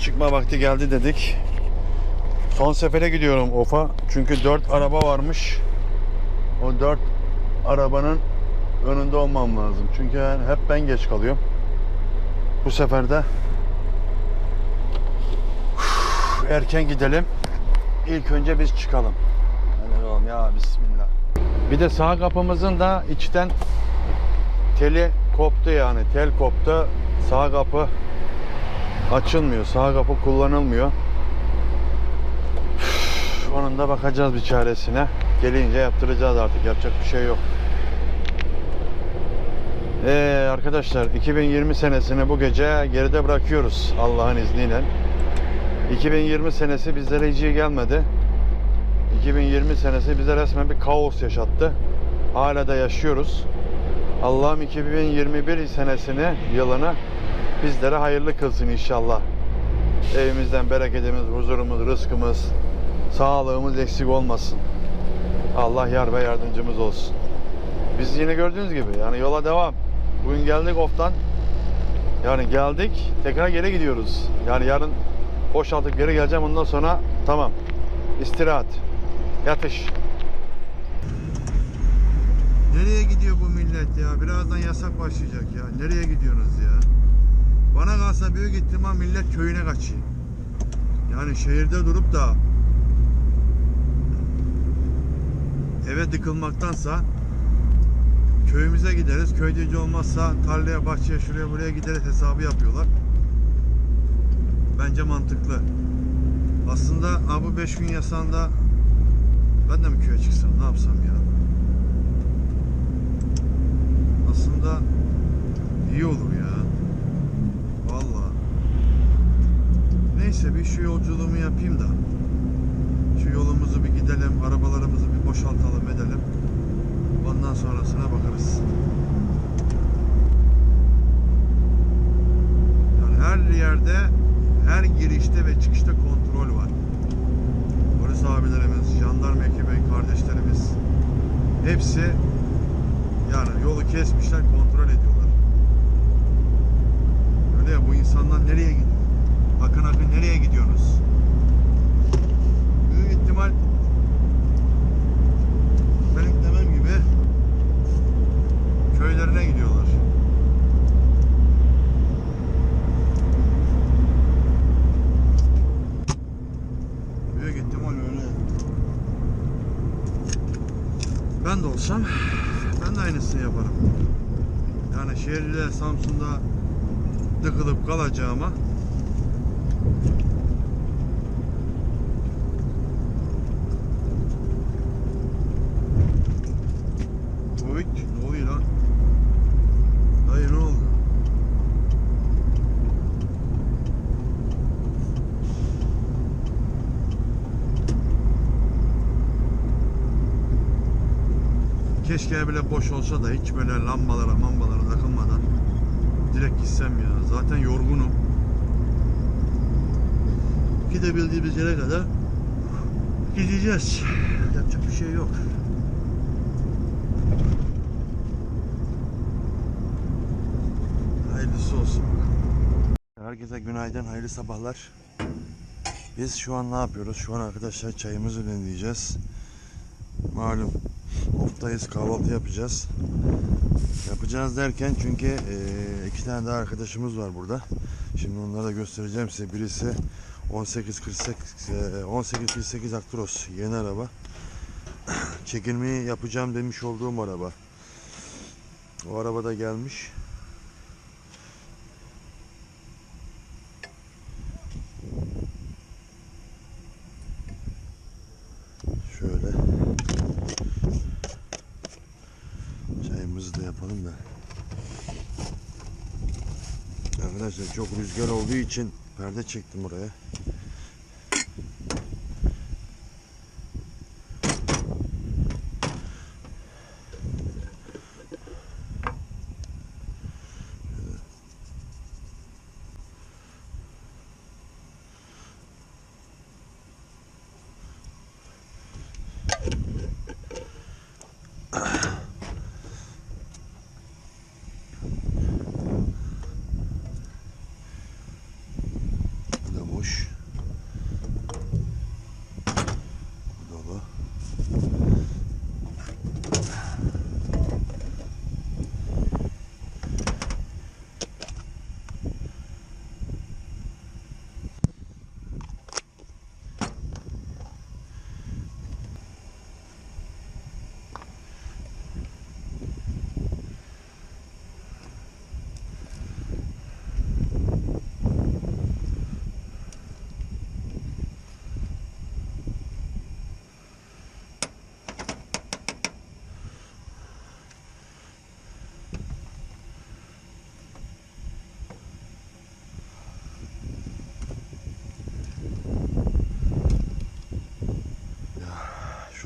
çıkma vakti geldi dedik. Son sefere gidiyorum OF'a. Çünkü 4 araba varmış. O 4 arabanın önünde olmam lazım. Çünkü hep ben geç kalıyorum. Bu sefer de erken gidelim. İlk önce biz çıkalım. Hadi oğlum ya bismillah. Bir de sağ kapımızın da içten teli koptu yani. Tel koptu. Sağ kapı açılmıyor. Sağ kapı kullanılmıyor. Üf, Onun da bakacağız bir çaresine. Gelince yaptıracağız artık. Yapacak bir şey yok. Ee, arkadaşlar 2020 senesini bu gece geride bırakıyoruz Allah'ın izniyle. 2020 senesi bizlere hiç iyi gelmedi. 2020 senesi bize resmen bir kaos yaşattı. Hala da yaşıyoruz. Allah'ım 2021 senesini, yılını bizlere hayırlı kılsın inşallah. Evimizden bereketimiz, huzurumuz, rızkımız, sağlığımız eksik olmasın. Allah yar ve yardımcımız olsun. Biz yine gördüğünüz gibi yani yola devam. Bugün geldik oftan. Yani geldik tekrar geri gidiyoruz. Yani yarın boşaltıp geri geleceğim ondan sonra tamam. İstirahat. Yatış. Nereye gidiyor bu millet ya? Birazdan yasak başlayacak ya. Nereye gidiyorsunuz ya? Bana kalsa büyük ihtimal millet köyüne kaçıyor. Yani şehirde durup da eve tıkılmaktansa köyümüze gideriz. Köyde olmazsa tarlaya, bahçeye, şuraya buraya gideriz hesabı yapıyorlar. Bence mantıklı. Aslında ha, bu 5 gün yasağında ben de mi köye çıksam ne yapsam ya? Aslında iyi olur ya. Vallahi. Neyse bir şu yolculuğumu yapayım da. Şu yolumuzu bir gidelim, arabalarımızı bir boşaltalım edelim. Ondan sonrasına bakarız. Yani her yerde, her girişte ve çıkışta kontrol var. Polis abilerimiz, jandarma ekibi, kardeşlerimiz hepsi yani yolu kesmişler, kontrol ediyorlar. Öyle ya bu insanlar nereye gidiyor? Akın akın nereye gidiyorsunuz? Büyük ihtimal benim demem gibi köylerine gidiyorlar. Büyük ihtimal öyle. Ben de olsam ben de aynısını yaparım. Yani şehirde Samsun'da tıkılıp kalacağıma Oy, ne oluyor lan? Dayı ne oldu? Keşke bile boş olsa da hiç böyle lambalara mambalara takılmadan direkt gitsem ya. Zaten yorgunum. Gidebildiğimiz yere kadar gideceğiz. Yapacak bir şey yok. Hayırlısı olsun. Herkese günaydın, hayırlı sabahlar. Biz şu an ne yapıyoruz? Şu an arkadaşlar çayımızı demleyeceğiz. Malum oftayız, kahvaltı yapacağız. Yapacağız derken çünkü eee, iki tane daha arkadaşımız var burada. Şimdi onları da göstereceğim size. Birisi 1848 eee, 1848 Actros yeni araba. Çekilmeyi yapacağım demiş olduğum araba. O araba da gelmiş. Şöyle. Çayımızı da yapalım da. Arkadaşlar çok rüzgar olduğu için perde çektim oraya. Bush.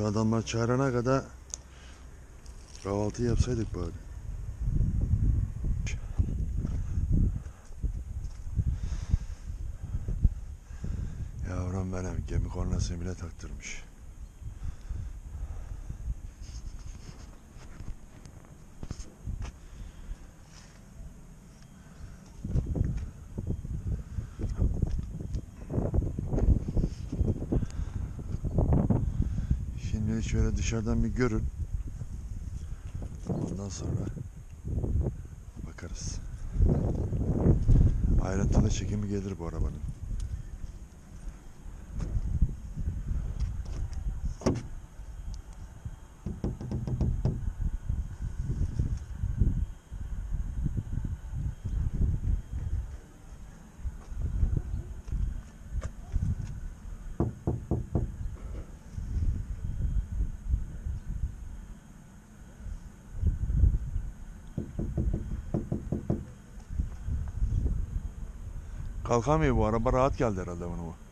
Adamlar çağırana kadar kahvaltı yapsaydık bari. Yavrum benim gemi kornasını bile taktırmış. Şimdi şöyle dışarıdan bir görün. Ondan sonra bakarız. Ayrıntılı çekimi gelir bu arabanın. Kalkamıyor bu araba rahat geldi herhalde bunu bu.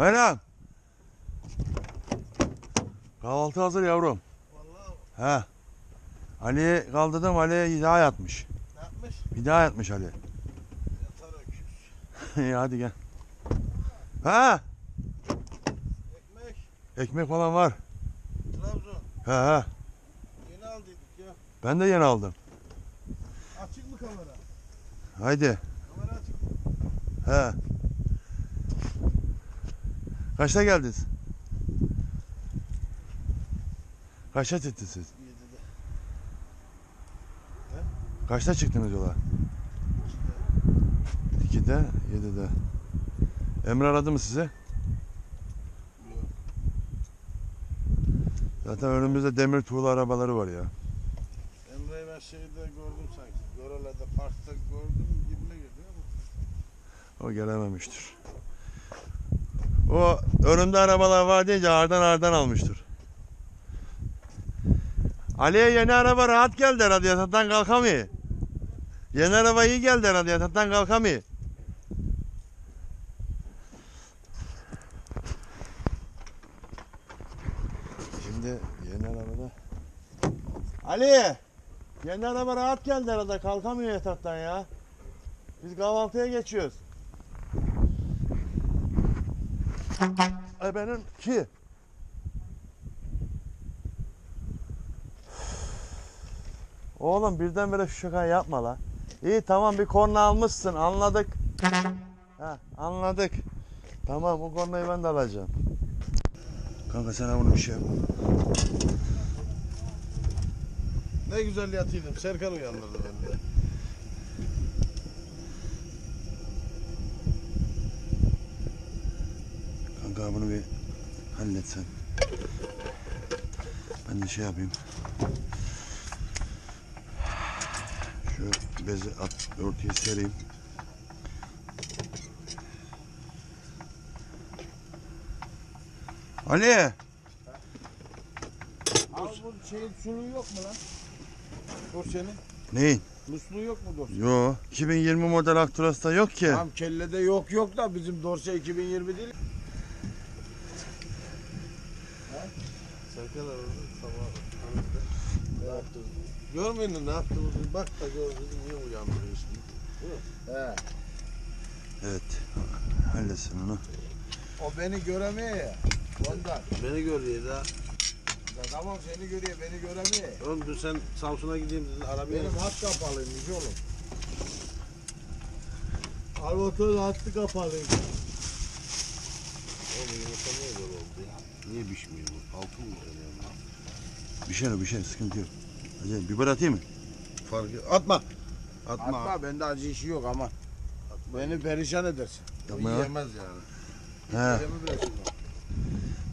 Bayram. Kahvaltı hazır yavrum. Vallahi He. Ali kaldırdım Ali bir daha yatmış. ne yapmış? Bir daha yatmış Ali. Yatar öküz. İyi hadi gel. Ha? Ekmek, Ekmek falan var. Trabzon. He he. Yeni aldıydık ya. Ben de yeni aldım. Açık mı kamera? Haydi. Kamera açık. He. Kaçta geldiniz? Kaçta çıktınız siz? 7'de. Kaçta çıktınız yola? 2'de, 7'de. Emre aradı mı size? Yok. Zaten önümüzde demir tuğla arabaları var ya. Emre'yi ben şeyde gördüm sanki. Görelerde parkta gördüm gibime geliyor ama. O gelememiştir. O önümde arabalar var deyince ardan ardan almıştır. Ali'ye yeni araba rahat geldi herhalde yataktan kalkamıyor. Yeni araba iyi geldi herhalde yataktan kalkamıyor. Şimdi yeni arabada Ali! Yeni araba rahat geldi herhalde kalkamıyor yataktan ya. Biz kahvaltıya geçiyoruz. Ay benim ki. Oğlum birdenbire şu şakayı yapma la. İyi tamam bir korna almışsın anladık. Ha anladık. Tamam o kornayı ben de alacağım. Kanka sen bunu bir şey yap. Ne güzel yatıyordum. Serkan uyandırdı beni de. Kanka bunu bir hallet sen. Ben de şey yapayım. Şu bezi at, örtüye sereyim. Ali! Abi bu şeyin suluğu yok mu lan? Dorsenin. Neyin? Musluğu yok mu dorse? Yo, 2020 model Actras'ta yok ki. Tam kellede yok yok da bizim dorse 2020 değil. Serkan aradı sabah. Ne yaptın? Musun ne yaptığımızı? Bak da gör bizi niye uyandırıyorsun? He. Evet. Halletsin onu. O beni göremiyor ya. Ondan. Beni görüyor da. Ya tamam seni görüyor, beni göremiyor. Oğlum dün sen Samsun'a gideyim dedin arabaya. Benim hat kapalıymış oğlum. Arvatörün hattı kapalıymış. Oğlum yumurta niye böyle oldu ya? Niye pişmiyor bu? Altın mı yani? Bir şey bir şey sıkıntı yok. Hacı biber atayım mı? Fark Atma. Atma. Atma bende acı işi yok ama. Beni perişan edersin. Yapma ya. yiyemez yani. He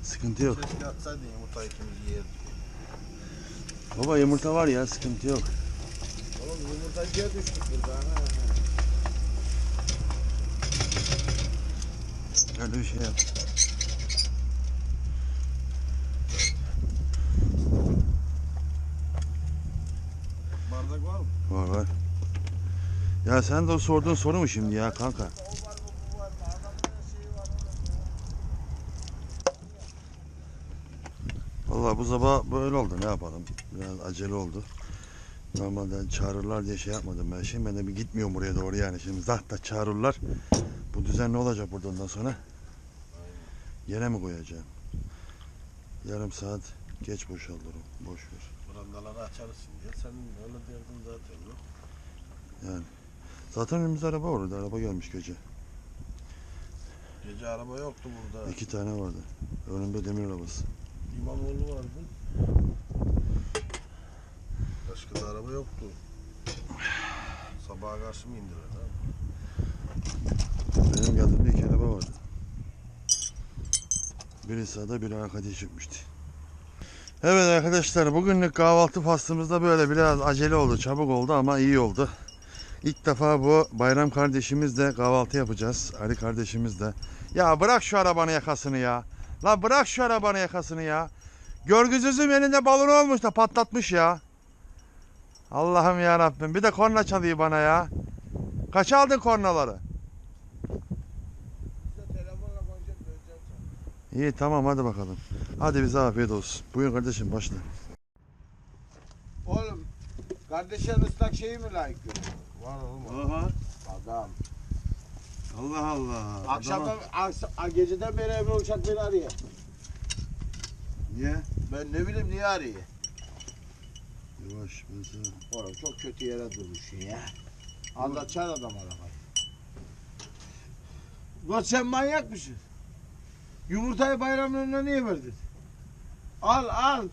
sıkıntı yok. Keşke atsaydın yumurta ikimiz yerdik. Baba yumurta var ya sıkıntı yok. Oğlum yumurtacıya düştük burada. Ha. Öyle bir şey yap. Bardak var mı? Var var. Ya sen de o sorduğun soru mu şimdi ya kanka? Mı bu sabah böyle oldu ne yapalım. Biraz acele oldu. Normalde çağırırlar diye şey yapmadım ben. Şimdi ben de bir gitmiyorum buraya doğru yani. Şimdi zaten çağırırlar. Bu düzen ne olacak burada ondan sonra? Yere mi koyacağım? Yarım saat geç boşaltırım. Boş ver. Brandaları açarız şimdi. Senin öyle derdin zaten yok. Zaten önümüzde araba vardı. Araba gelmiş gece. Gece araba yoktu burada. İki tane vardı. Önümde demir arabası. İmamoğlu vardı. Başka da araba yoktu. Sabaha karşı mı indiler? Benim geldiğimde iki araba vardı. Biri sağda biri arkada çıkmıştı. Evet arkadaşlar bugünlük kahvaltı faslımızda böyle biraz acele oldu, çabuk oldu ama iyi oldu. İlk defa bu Bayram kardeşimizle kahvaltı yapacağız. Ali kardeşimiz de. Ya bırak şu arabanın yakasını ya. La bırak şu arabanın yakasını ya. Görgüsüzüm elinde balon olmuş da patlatmış ya. Allah'ım ya Rabbim. Bir de korna çalıyor bana ya. Kaç aldın kornaları? İyi tamam hadi bakalım. Hadi bize afiyet olsun. Buyur kardeşim başla. Oğlum kardeşin ıslak şeyi mi layık görüyor? Var oğlum. Aha. Adam. Allah Allah. Akşamdan, aksa- geceden beri Emre Uçak beni arıyor. Niye? Ben ne bileyim niye arıyor? Yavaş ben sana. Oğlum çok kötü yere durmuşsun ya. Anlatacak adam arabayı. Ulan sen manyak mısın? Yumurtayı bayramın önüne niye verdin? Al al.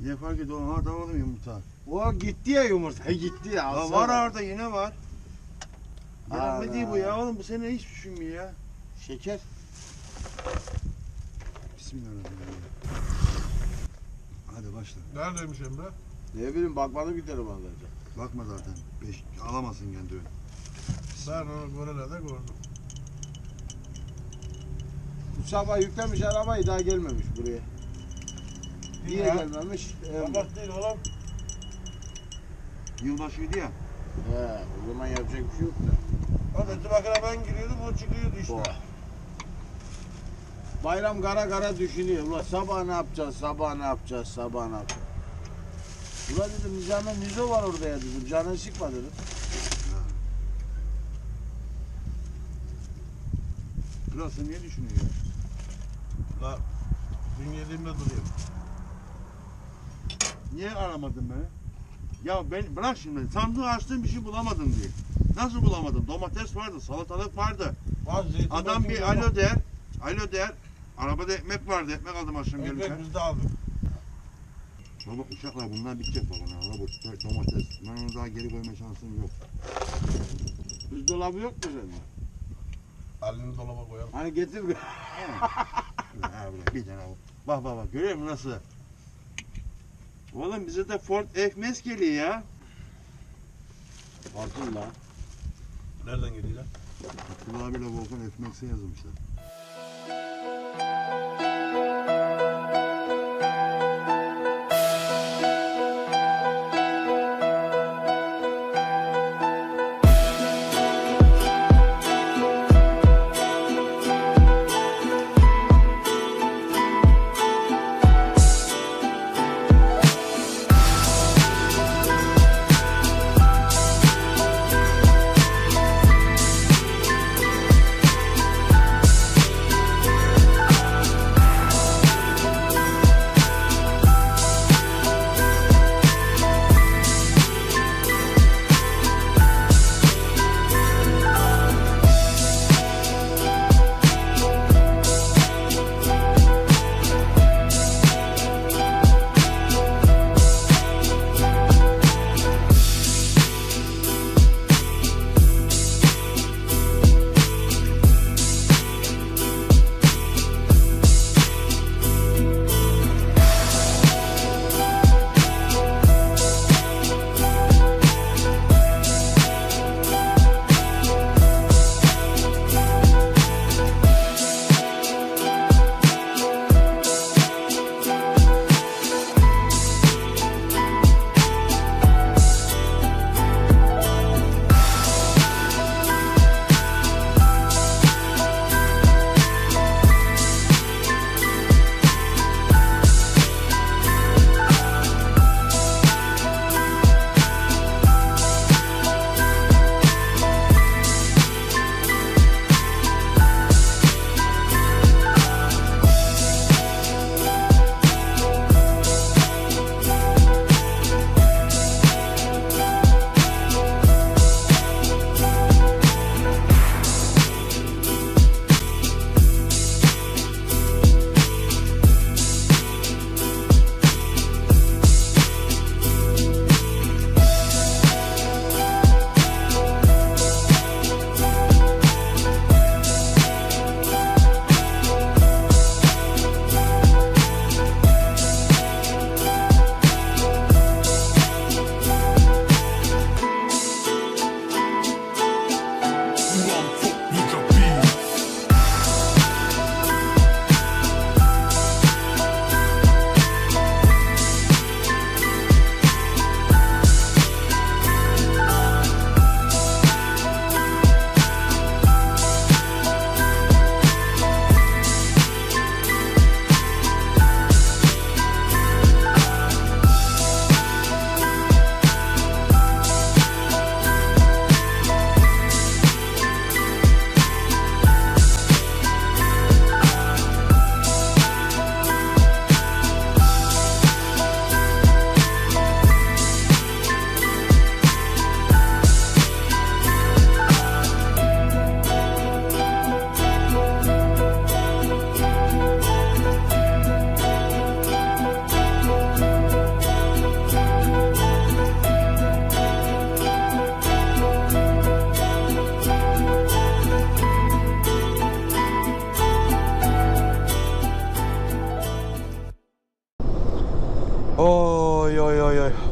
Niye fark ediyor? Ha tamam yumurta. O gitti ya yumurta. gitti ya. Alsana. var orada yine var. Ya ne diyor bu ya oğlum bu sene hiç düşünmüyor ya. Şeker. Bismillahirrahmanirrahim. Hadi başla. Neredeymiş Emre? Ne bileyim bakmadım ki telefonlarca. Bakma zaten. Beş, alamazsın kendi öyle. Ben onu Gorela'da gördüm. Bu sabah yüklemiş arabayı daha gelmemiş buraya. Niye Ya. gelmemiş? Sabah değil oğlum. Yılbaşıydı ya. He, o zaman yapacak bir şey yok da. Ahmet'e bakıra ben giriyordum o çıkıyordu işte. Oh. Bayram kara kara düşünüyor. Ulan sabah ne yapacağız, sabah ne yapacağız, sabah ne yapacağız. Ulan dedim Nizam'ın Nizo var orada ya dedim. Canın sıkma dedim. Kral sen niye düşünüyorsun ya? La dün yediğimde duruyor. Niye aramadın beni? Ya ben bırak şimdi sandığı açtığım bir şey bulamadım diye. Nasıl bulamadım? Domates vardı, salatalık vardı. Var zeytin Adam bir alo der. Alo der. Arabada ekmek vardı. Ekmek aldım akşam gelirken. Ekmek biz de aldık. Baba uşaklar bunlar bitecek baba. Ne bu domates. Ben onu daha geri koyma şansım yok. Buzdolabı yok mu sende? Halini dolaba koyalım. Hani getir. Bir tane. Bak bak bak görüyor musun nasıl? Oğlum bize de Ford F-Max geliyor ya. Altın lan. Nereden geliyor? Abdullah abiyle Volkan F-Max'e yazmışlar.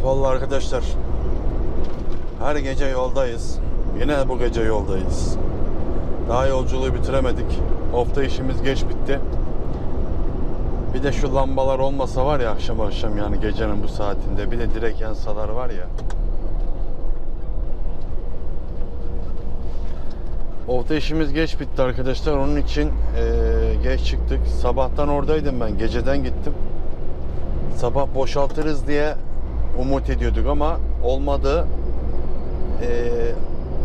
Vallahi arkadaşlar her gece yoldayız. Yine bu gece yoldayız. Daha yolculuğu bitiremedik. Ofta işimiz geç bitti. Bir de şu lambalar olmasa var ya akşam akşam yani gecenin bu saatinde bir de direkt yansalar var ya. Ofta işimiz geç bitti arkadaşlar. Onun için eee, geç çıktık. Sabahtan oradaydım ben. Geceden gittim. Sabah boşaltırız diye umut ediyorduk ama olmadı. Eee,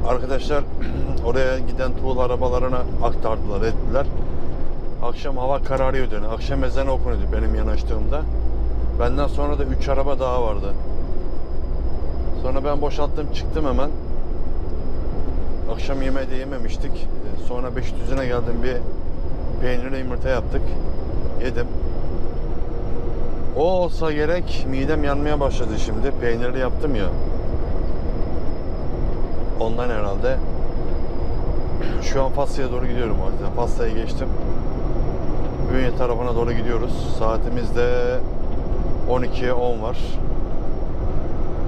arkadaşlar oraya giden tuğul arabalarına aktardılar, ettiler. Akşam hava kararıyordu. Yani akşam ezanı okunuyordu benim yanaştığımda. Benden sonra da 3 araba daha vardı. Sonra ben boşalttım çıktım hemen. Akşam yemeği de yememiştik. Ee, Sonra Beşikdüzü'ne geldim bir peynirli yumurta yaptık. Yedim. O olsa gerek midem yanmaya başladı şimdi. Peynirli yaptım ya. Ondan herhalde. Şu an Fasya'ya doğru gidiyorum artık. Fasya'ya geçtim. Ünye tarafına doğru gidiyoruz. Saatimiz de 12'ye 10 var.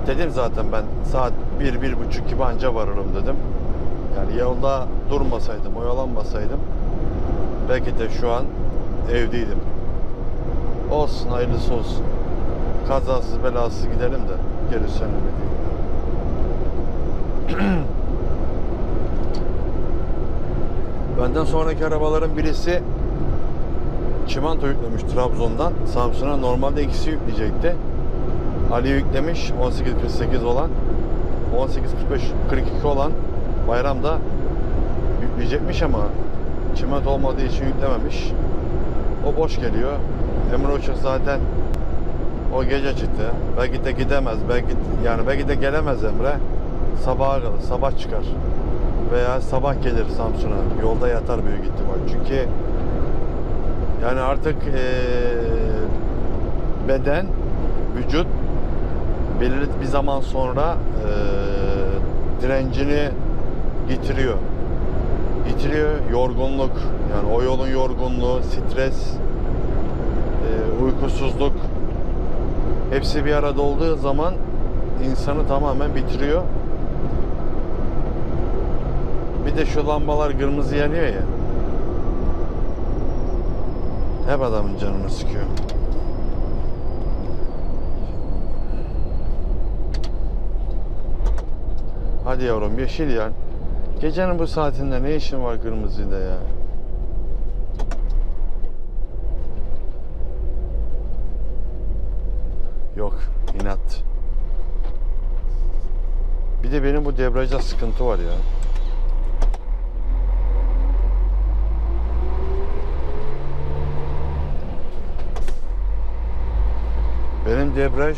Dedim zaten ben saat 1-1.30 gibi anca varırım dedim. Yani yolda durmasaydım, oyalanmasaydım belki de şu an evdeydim. Olsun, hayırlısı olsun. Kazasız belasız gidelim de gerisi önemli değil. Benden sonraki arabaların birisi çimento yüklemiş Trabzon'dan Samsun'a. Normalde ikisi yükleyecekti. Ali yüklemiş 18.48 olan 18.45 42 olan bayramda yükleyecekmiş ama çimento olmadığı için yüklememiş. O boş geliyor. Emre Uçak zaten o gece çıktı. Belki de gidemez. Belki yani belki de gelemez Emre. Sabaha kalır. Sabah çıkar. Veya sabah gelir Samsun'a. Yolda yatar büyük ihtimal. Çünkü yani artık eee, beden, vücut belirli bir zaman sonra eee, direncini yitiriyor. Yitiriyor yorgunluk. Yani o yolun yorgunluğu, stres, uykusuzluk hepsi bir arada olduğu zaman insanı tamamen bitiriyor. Bir de şu lambalar kırmızı yanıyor ya. Hep adamın canını sıkıyor. Hadi yavrum yeşil yan. Gecenin bu saatinde ne işin var kırmızıda ya? Yok, inat. Bir de benim bu debriyajda sıkıntı var ya. Benim debriyaj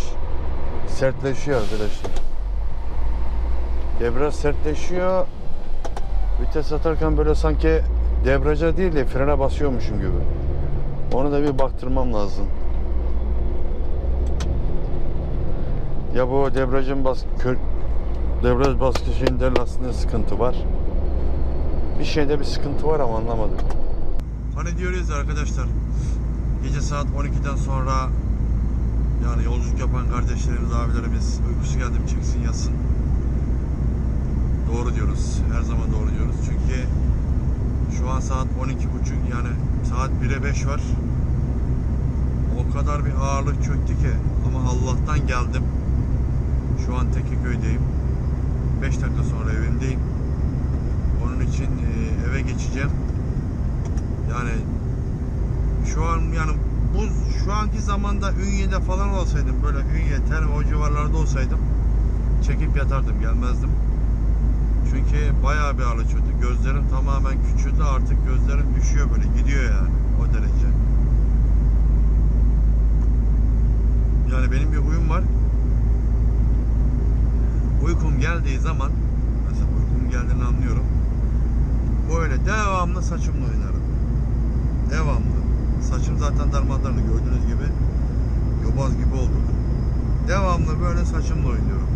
sertleşiyor arkadaşlar. Debriyaj sertleşiyor. Vites atarken böyle sanki debriyaja değil de frene basıyormuşum gibi. Onu da bir baktırmam lazım. Ya bu debriyajın bas kö, debriyaj baskısında lastiğinde sıkıntı var. Bir şeyde bir sıkıntı var ama anlamadım. Hani diyoruz arkadaşlar gece saat 12'den sonra yani yolculuk yapan kardeşlerimiz, abilerimiz uykusu geldi mi çeksin yatsın. Doğru diyoruz. Her zaman doğru diyoruz. Çünkü şu an saat 12.30 yani saat 1'e 5 var. O kadar bir ağırlık çöktü ki ama Allah'tan geldim. Şu an Tekeköy'deyim. 5 dakika sonra evimdeyim. Onun için e, eve geçeceğim. Yani şu an yani bu şu anki zamanda Ünye'de falan olsaydım böyle Ünye, Terme o civarlarda olsaydım çekip yatardım gelmezdim. Çünkü bayağı bir ağrı çöktü. Gözlerim tamamen küçüldü artık gözlerim düşüyor böyle gidiyor yani o derece. Yani benim bir huyum var. Uykum geldiği zaman mesela uykum geldiğini anlıyorum. Böyle devamlı saçımla oynarım. Devamlı. Saçım zaten darmadağını gördüğünüz gibi yobaz gibi oldu. Devamlı böyle saçımla oynuyorum.